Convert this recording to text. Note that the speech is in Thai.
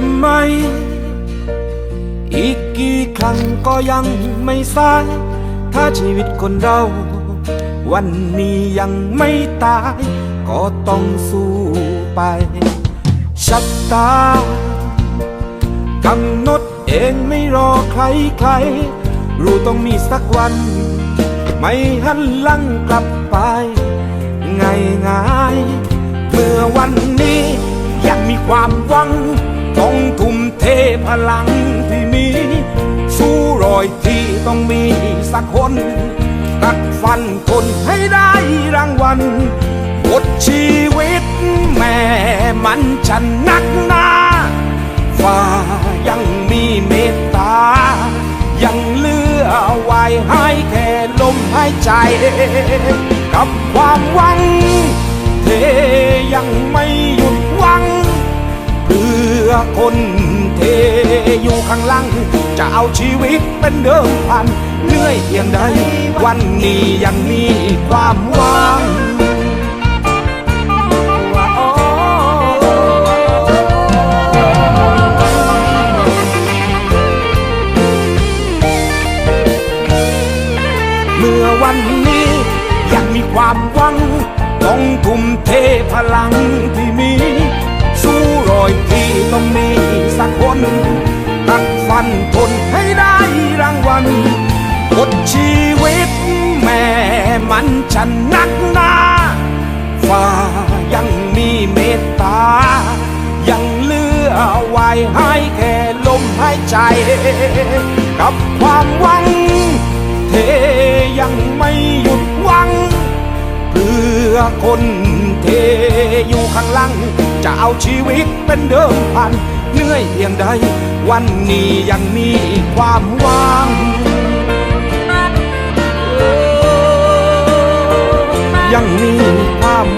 มไหม อีกกี่ครั้งก็ยังไม่สาย ถ้าชีวิตคนเรา วันนี้ยังไม่ตาย ก็ต้องสู้ไป ชัดตากำหนดเองไม่รอใครใคร รู้ต้องมีสักวัน ไม่หันหลังกลับไป ง่ายง่ายๆเมื่อวันนี้ยังมีความหวัง พลังที่มี สู้รอยที่ต้องมีสักคน กัดฟันทนให้ได้รางวัลบทชีวิตแม่มันฉันนักหนาฟ้ายังมีเมตตา ยังเลือไว้ให้แค่ลมหายใจ กับความหวังเทยังไม่หยุดหวัง เพื่อคน เทอยู่ข้างหลัง จะเอาชีวิตเป็นเดิมพันเหนื่อยเพียงใด วันนี้ยังมีความหวังเมื่อวันนี้ยังมีความหวังต้องทุ่มเทพลังที่ ตัดฟันทนให้ได้รางวัลกดชีวิตแม่มันฉันนักหนาฟ้ายังมีเมตตา ยังเลือไว้ให้แค่ลมหายใจ กับความหวัง เทยังไม่หยุดหวังเพื่อคนเทอยู่ข้างหลัง จะเอาชีวิตเป็นเดิมพัน เหนื่อยเพียงใด วันนี้ยังมีความหวังยังมีความหวัง